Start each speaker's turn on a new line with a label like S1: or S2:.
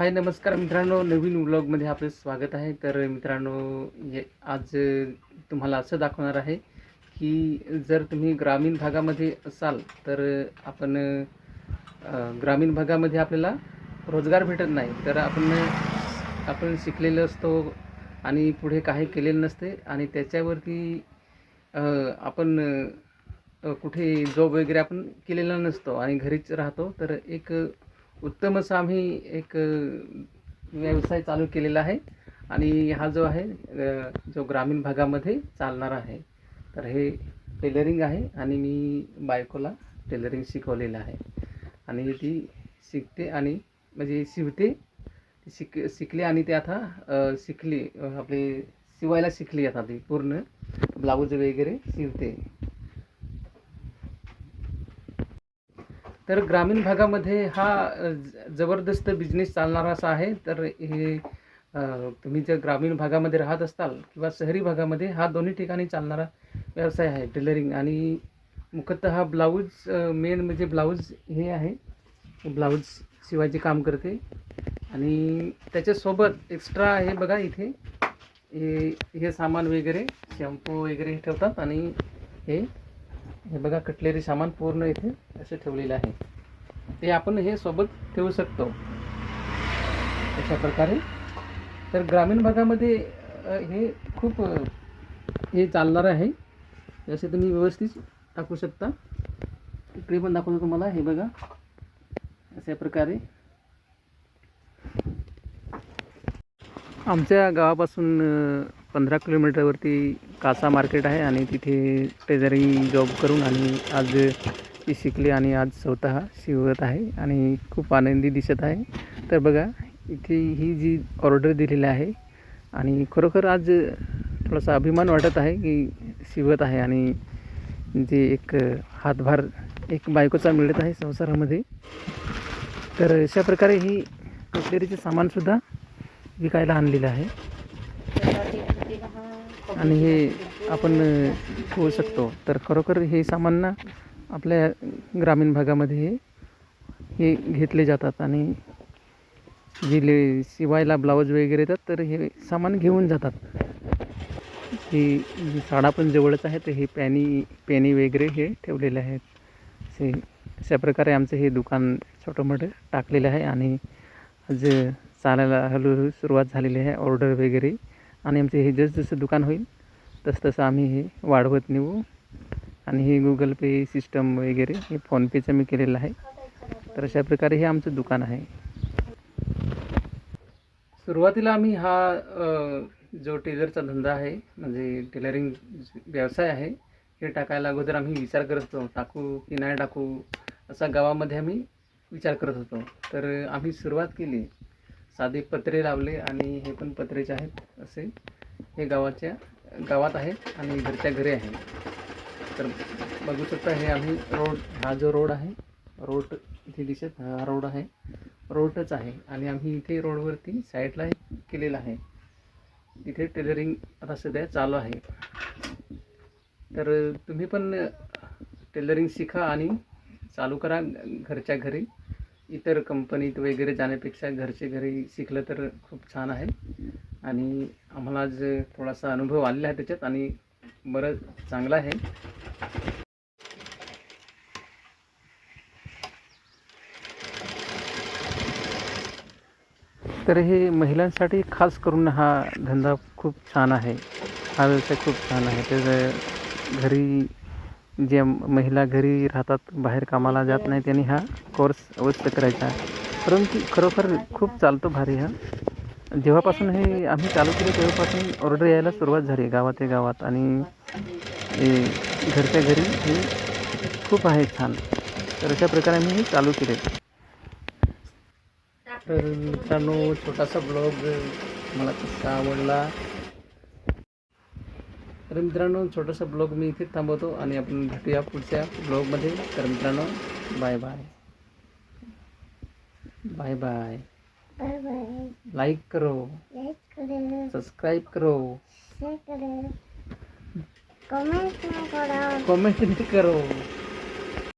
S1: हाय नमस्कार मित्रांनो. नवीन व्लॉगमध्ये आपलं स्वागत आहे. तर मित्रांनो हे आज तुम्हाला असं दाखवणार आहे की जर तुम्ही ग्रामीण भागामध्ये असाल तर आपण ग्रामीण भागामध्ये आपल्याला रोजगार भेटत नाही. तर आपण आपण शिकलेलो असतो आणि पुढे काही केलेलं नसते आणि त्याच्यावरती आपण कुठे जॉब वगैरे आपण केलेला नसतो आणि घरीच राहतो. तर एक उत्तम आम्ही एक व्यवसाय चालू केलेला आहे. आणि हा जो आहे जो ग्रामीण भागामध्ये चालणारा आहे तर हे टेलरिंग आहे आणि मी बायकोला टेलरिंग शिकवलेलं आहे. आणि ती शिकते आणि म्हणजे शिवते ती शिक शिकली आणि ते आता शिकली आपले शिवायला शिकली आता ती पूर्ण. ब्लाऊज वगैरे शिवते. तर ग्रामीण भागामध्ये हा ज- जबरदस्त बिझनेस चालणारा असा आहे. तर हे तुम्ही जर ग्रामीण भागामध्ये राहत असाल किंवा शहरी भागामध्ये हा दोन्ही ठिकाणी चालणारा व्यवसाय आहे टेलरिंग आणि मुख्यतः हा ब्लाऊज मेन म्हणजे ब्लाऊज हे आहे. ब्लाऊज शिवायचे काम करते. आणि त्याच्यासोबत एक्स्ट्रा हे बघा इथे. हे हे सामान वगैरे शॅम्पू वगैरे हे ठेवतात आणि हे हे बघा कटलेरी सामान पूर्ण इथे असं ठेवलेलं आहे. ते आपण हे सोबत ठेवू शकतो. अशा प्रकारे. तर ग्रामीण भागामध्ये हे खूप हे चालणार आहे. जसे तुम्ही व्यवस्थित टाकू शकता. इकडे पण दाखवतो तुम्हाला. हे बघा. अशा प्रकारे. आमच्या गावापासून पंधरा किलोमीटरवरती कासा मार्केट आहे आणि तिथे टेलरिंग जॉब करून आणि आज ती शिकली आणि आज स्वतः शिवत आहे आणि खूप आनंदी दिसत आहे. तर बघा इथे ही जी ऑर्डर दिलेली आहे आणि खरोखर आज थोडासा अभिमान वाटत आहे की शिवत आहे आणि जे एक हातभार एक बायकोचा मिळत आहे संसारामध्ये. तर अशा प्रकारे ही कटलेरीचे सामानसुद्धा विकायला आणलेलं आहे. आणि हे आपण होऊ शकतो. तर खरोखर हे सामान ना आपल्या ग्रामीण भागामध्ये हे घेतले जातात आणि जे ले शिवायला ब्लाऊज वगैरे येतात तर हे सामान घेऊन जातात. ही साडा पण जवळच आहे तर हे पॅनी पॅनी वगैरे हे ठेवलेले आहेत. असे अशा प्रकारे आमचं हे दुकान छोटं मोठं टाकलेलं आहे आणि आज चालायला हळूहळू सुरुवात झालेली आहे ऑर्डर वगैरे. आणि आमचे हे जसजसं दुकान होईल तसतसं आम्ही हे वाढवत नेऊ. आणि हे गुगल पे सिस्टम वगैरे हे फोनपेचं मी केलेलं आहे. तर अशा प्रकारे हे आमचं दुकान आहे. सुरुवातीला आम्ही हा जो टेलरचा धंदा आहे म्हणजे टेलरिंग व्यवसाय आहे हे टाकायला अगोदर आम्ही विचार करत होतो टाकू की नाही टाकू असा गावामध्ये आम्ही विचार करत होतो. तर आम्ही सुरुवात केली. साधे पत्रे लावले आणि हे पण पत्रेचे आहेत. असे हे गावाच्या गावात आहे आणि घरच्या घरी आहे. तर बघू शकता हे आम्ही रोड हा जो रोड आहे रोड इथे दिसत हा रोड आहे. रोडच आहे आणि आम्ही इथे रोडवरती साईडला केलेला आहे. तिथे टेलरिंग आता सध्या चालू आहे. तर तुम्ही पण टेलरिंग शिका आणि चालू करा घरच्या घरी. इतर कंपनीत वगैरे जाण्यापेक्षा घरचे घरी शिकलं तर खूप छान आहे. आणि आम्हाला आज थोडासा अनुभव आलेला आहे त्याच्यात आणि बरं चांगला आहे. तर हे महिलांसाठी खास करून हा धंदा खूप छान आहे. हा व्यवसाय खूप छान आहे. त्याचं घरी जे महिला घरी राहतात बाहेर कामाला जात नाही त्यांनी हा कोर्स अवश्य करायचा आहे. परंतु खरोखर खूप चालतो भारी हा. जेव्हापासून हे आम्ही चालू केले तेव्हापासून ऑर्डर यायला सुरुवात झाली गावात ते गावात आणि घरच्या घरी हे खूप आहे छान. तर अशा प्रकारे आम्ही हे चालू केले तर मित्रांनो छोटासा ब्लॉग मला कसा आवडला. तर मित्रांनो छोटासा ब्लॉग मी इथे थांबवतो आणि आपण भेटूया पुढच्या ब्लॉगमध्ये. तर मित्रांनो bye bye. Bye bye. Like करो.
S2: लाइक करो. कमेंट
S1: करो.